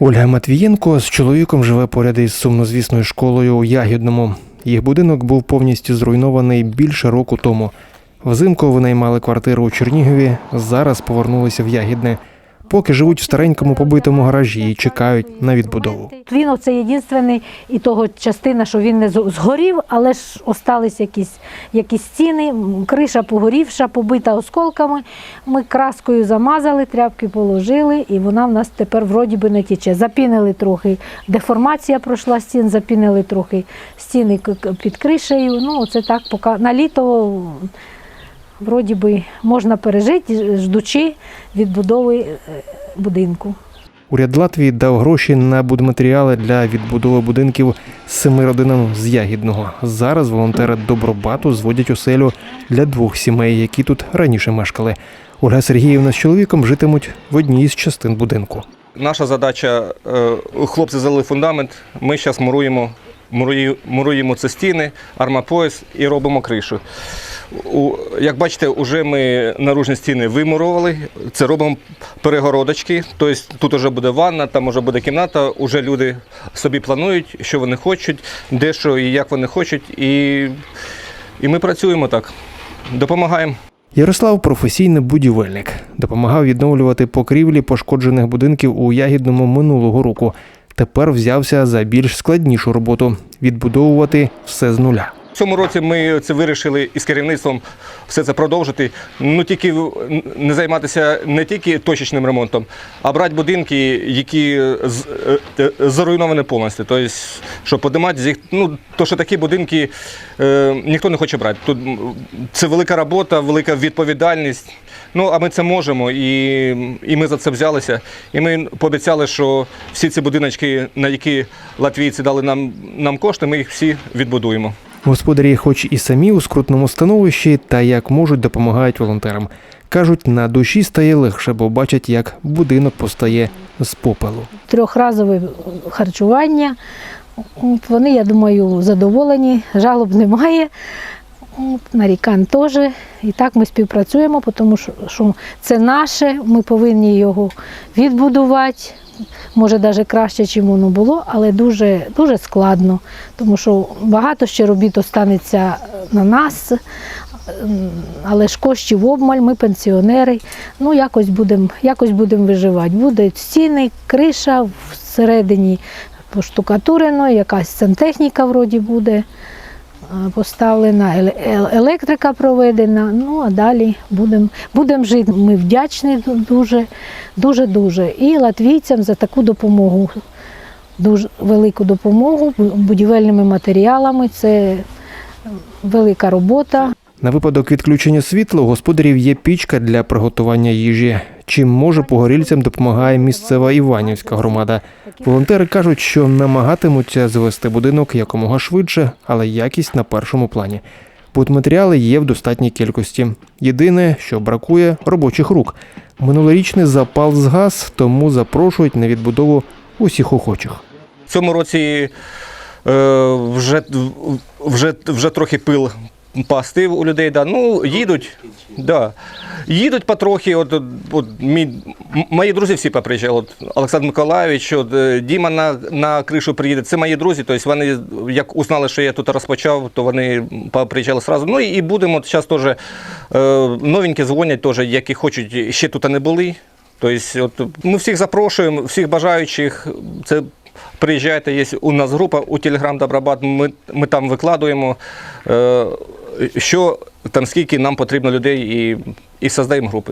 Ольга Матвієнко з чоловіком живе поряд із сумнозвісною школою у Ягідному. Їх будинок був повністю зруйнований більше року тому. Взимку винаймали квартиру у Чернігові, зараз повернулися в Ягідне. Поки живуть в старенькому побитому гаражі і чекають на відбудову. Він оце єдинственний і того частина, що він не згорів, але ж остались якісь, якісь стіни, криша погорівша, побита осколками. Ми краскою замазали, тряпки положили, і вона в нас тепер вроді би не тіче. Запінили трохи, деформація пройшла стін, запінили трохи стіни під кришею. Ну, оце так, поки на літо вроді би можна пережити, ждучи відбудови е, будинку. Уряд Латвії дав гроші на будматеріали для відбудови будинків семи родинам з Ягідного. Зараз волонтери Добробату зводять оселю для двох сімей, які тут раніше мешкали. Ольга Сергіївна з чоловіком житимуть в одній із частин будинку. Наша задача, е, хлопці залили фундамент, ми зараз муруємо, мурує- муруємо ці стіни, армапояс і робимо кришу. Як бачите, вже ми наружні стіни вимурували, це робимо перегородочки, тобто тут вже буде ванна, там вже буде кімната, вже люди собі планують, що вони хочуть, де що і як вони хочуть. І, і ми працюємо так, допомагаємо. Ярослав професійний будівельник, допомагав відновлювати покрівлі пошкоджених будинків у Ягідному минулого року. Тепер взявся за більш складнішу роботу відбудовувати все з нуля. В цьому році ми це вирішили із керівництвом все це продовжити. Ну тільки не займатися не тільки точечним ремонтом, а брати будинки, які з- е, е, заруйновані повністю. Тобто, щоб подимати з їх, ну то що такі будинки е, ніхто не хоче брати. Тут це велика робота, велика відповідальність. Ну а ми це можемо, і, і ми за це взялися. І ми пообіцяли, що всі ці будиночки, на які латвійці дали нам, нам кошти, ми їх всі відбудуємо. Господарі, хоч і самі у скрутному становищі, та як можуть, допомагають волонтерам. Кажуть, на душі стає легше, бо бачать, як будинок постає з попелу. трьохразове харчування. Вони, я думаю, задоволені, жалоб немає. От, Нарікань теж. І так ми співпрацюємо, тому що це наше, ми повинні його відбудувати. Може, навіть краще, ніж воно було, але дуже, дуже складно, тому що багато ще робіт останеться на нас, ем, але ж коштів обмаль, ми пенсіонери. Ну, якось будемо якось будем виживати. Буде стіни, криша всередині поштукатурено, якась сантехніка вроді буде е, поставлена, електрика проведена. Ну а далі будемо будем жити. Ми вдячні дуже, дуже, дуже. І латвійцям за таку допомогу, дуже велику допомогу будівельними матеріалами. Це велика робота. На випадок відключення світла у господарів є пічка для приготування їжі. Чим може погорільцям допомагає місцева Іванівська громада. Волонтери кажуть, що намагатимуться звести будинок якомога швидше, але якість на першому плані. Будматеріали є в достатній кількості. Єдине, що бракує робочих рук. Минулорічний запал згас, тому запрошують на відбудову усіх охочих. В цьому році е, вже, вже, вже трохи пил пастив у людей. Да. Ну, їдуть. Да. Їдуть потрохи. От, от, от, мій, мої друзі всі поприїжджали. От, Олександр Миколаївич, от, е, Діма на, на кришу приїде. Це мої друзі. Тобто вони, як узнали, що я тут розпочав, то вони приїжджали одразу. Ну і будемо от зараз теж е, новенькі дзвонять, теж, які хочуть, ще тут не були. Тобто, от, ми всіх запрошуємо, всіх бажаючих. Це приїжджайте, є у нас група у Телеграм Добробат. Ми, ми там викладуємо, е, що там скільки нам потрібно людей і, і создаємо групи.